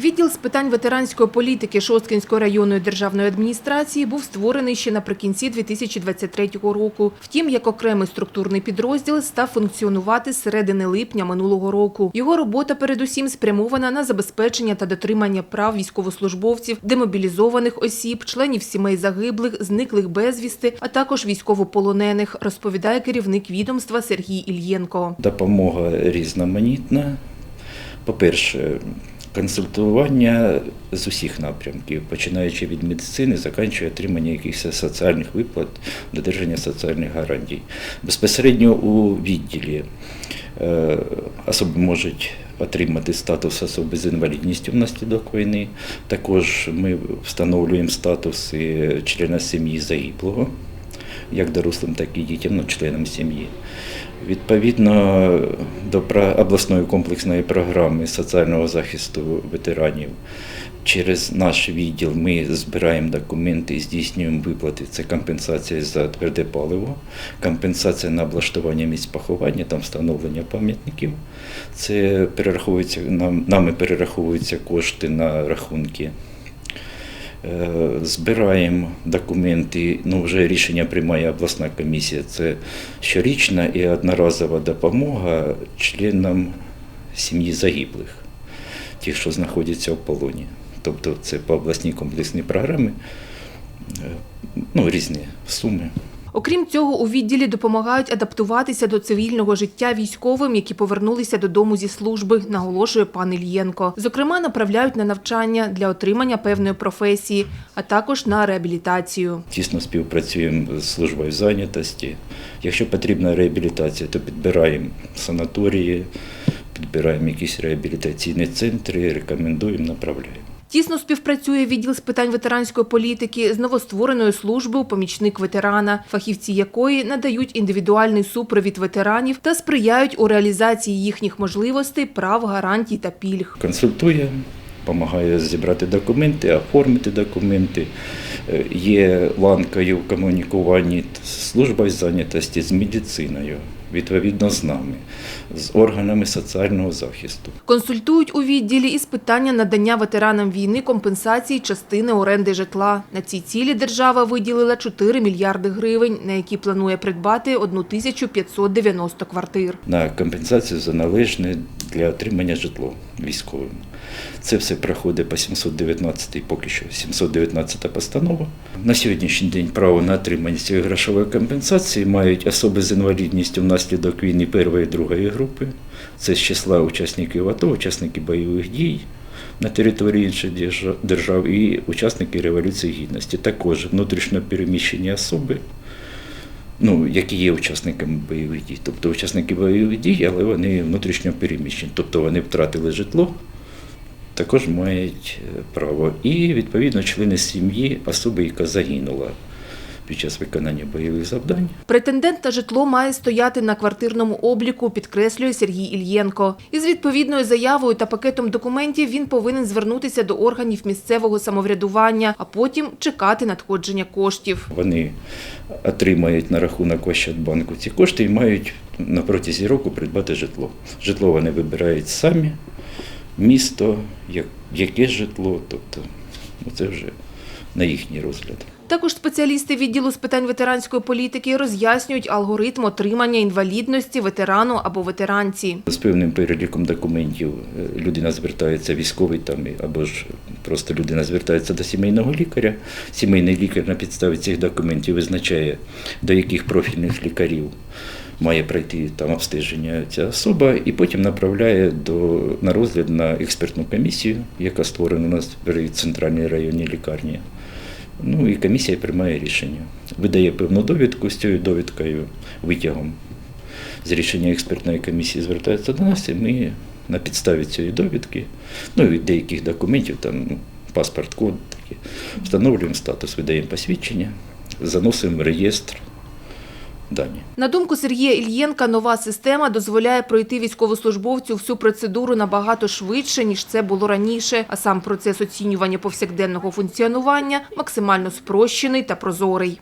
Відділ з питань ветеранської політики Шосткинської районної державної адміністрації був створений ще наприкінці 2023 року. Втім, як окремий структурний підрозділ став функціонувати з середини липня минулого року. Його робота передусім спрямована на забезпечення та дотримання прав військовослужбовців, демобілізованих осіб, членів сімей загиблих, зниклих безвісти, а також військовополонених, розповідає керівник відомства Сергій Ільєнко. Допомога різноманітна. По-перше, консультування з усіх напрямків, починаючи від медицини, закінчуючи отримання якихось соціальних виплат, додержання соціальних гарантій. Безпосередньо у відділі е, особи можуть отримати статус особи з інвалідністю внаслідок війни. Також ми встановлюємо статуси члена сім'ї загиблого, як дорослим, так і дітям, ну, членам сім'ї. Відповідно до обласної комплексної програми соціального захисту ветеранів, через наш відділ ми збираємо документи і здійснюємо виплати. Це компенсація за тверде паливо, компенсація на облаштування місць поховання, там встановлення пам'ятників. Це перераховується нам, нами перераховуються кошти на рахунки збираємо документи. Ну, вже рішення приймає обласна комісія. Це щорічна і одноразова допомога членам сім'ї загиблих, тих, що знаходяться в полоні. Тобто це по обласній комплексній програмі е, ну, різні суми. Окрім цього, у відділі допомагають адаптуватися до цивільного життя військовим, які повернулися додому зі служби, наголошує пан Ільєнко. Зокрема, направляють на навчання для отримання певної професії, а також на реабілітацію. Тісно співпрацюємо з службою зайнятості. Якщо потрібна реабілітація, то підбираємо санаторії, підбираємо якісь реабілітаційні центри, рекомендуємо, направляємо. Тісно співпрацює відділ з питань ветеранської політики з новоствореною службою помічник ветерана, фахівці якої надають індивідуальний супровід ветеранів та сприяють у реалізації їхніх можливостей, прав, гарантій та пільг. консультує, допомагає зібрати документи, оформити документи. Е, Є ланкою в комунікуванні з службою зайнятості, з медициною, відповідно з нами, з органами соціального захисту. Консультують у відділі із питання надання ветеранам війни компенсації частини оренди житла. На ці цілі держава виділила 4 мільярди гривень, на які планує придбати 1590 квартир. на компенсацію за належне для отримання житло військовим. Це все проходить по 719 поки що 719 постанова. На сьогоднішній день право на отримання цієї грошової компенсації мають особи з інвалідністю внаслідок війни першої і другої групи. Це з числа учасників АТО, учасники бойових дій на території інших держа- держав і учасники Революції Гідності. Також внутрішньо переміщені особи ну, які є учасниками бойових дій. Тобто учасники бойових дій, але вони внутрішньо переміщені. Тобто вони втратили житло, також мають е, право. І відповідно члени сім'ї особи, яка загинула під час виконання бойових завдань. Претендент на житло має стояти на квартирному обліку, підкреслює Сергій Ільєнко. Із відповідною заявою та пакетом документів він повинен звернутися до органів місцевого самоврядування, а потім чекати надходження коштів. Вони отримають на рахунок Ощадбанку ці кошти і мають на протязі року придбати житло. Житло вони вибирають самі, місто, яке житло, тобто ну, це вже на їхній розгляд. Також спеціалісти відділу з питань ветеранської політики роз'яснюють алгоритм отримання інвалідності ветерану або ветеранці. З певним переліком документів е, людина звертається військовий там або ж просто людина звертається до сімейного лікаря. Сімейний лікар на підставі цих документів визначає, до яких профільних лікарів має пройти там обстеження ця особа, і потім направляє до, на розгляд на експертну комісію, яка створена у нас при центральній районній лікарні. Ну і комісія приймає рішення. Видає певну довідку з цією довідкою, витягом з рішення експертної комісії звертається до нас, і ми на підставі цієї довідки, ну і деяких документів, там ну, паспорт, код такі, встановлюємо статус, видаємо посвідчення, заносимо в реєстр дані. На думку Сергія Ільєнка, нова система дозволяє пройти військовослужбовцю всю процедуру набагато швидше, ніж це було раніше, а сам процес оцінювання повсякденного функціонування максимально спрощений та прозорий.